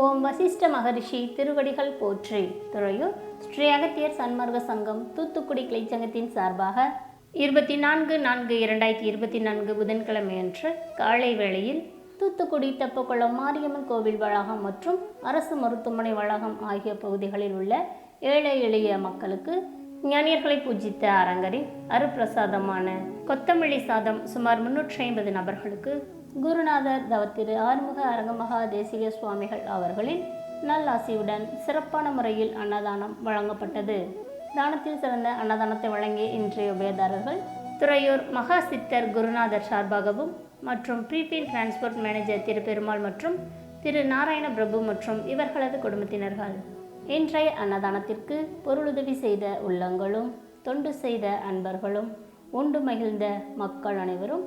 ஓம் வசிஷ்ட மகரிஷி திருவடிகள் போற்றி. துறையூர் ஸ்ரீ அகத்தியர் சன்மார்க்க சங்கம் தூத்துக்குடி கிளைச்சங்கத்தின் சார்பாக இருபத்தி நான்கு நான்கு இரண்டாயிரத்தி இருபத்தி நான்கு புதன்கிழமையன்று காலை வேளையில் தூத்துக்குடி தெப்பக்குளம் மாரியம்மன் கோவில் வளாகம் மற்றும் அரசு மருத்துவமனை வளாகம் ஆகிய பகுதிகளில் உள்ள ஏழை எளிய மக்களுக்கு ஞானியர்களை பூஜித்த அரங்கரின் அருப்பிரசாதமான கொத்தமல்லி சாதம் சுமார் முன்னூற்றி ஐம்பது நபர்களுக்கு குருநாதர் தவத்திரு ஆறுமுக அரங்கமகா தேசிக சுவாமிகள் அவர்களின் நல்லாசியுடன் சிறப்பான முறையில் அன்னதானம் வழங்கப்பட்டது. தானத்தில் சிறந்த அன்னதானத்தை வழங்கிய இன்றைய உபயதாரர்கள் துறையூர் மகா சித்தர் குருநாதர் சார்பாகவும் மற்றும் ப்ரீபெய்ட் டிரான்ஸ்போர்ட் மேனேஜர் திரு பெருமாள் மற்றும் திரு நாராயண பிரபு மற்றும் இவர்களது குடும்பத்தினர்கள். இன்றைய அன்னதானத்திற்கு பொருளுதவி செய்த உள்ளங்களும் தொண்டு செய்த அன்பர்களும் உண்டு மகிழ்ந்த மக்கள் அனைவரும்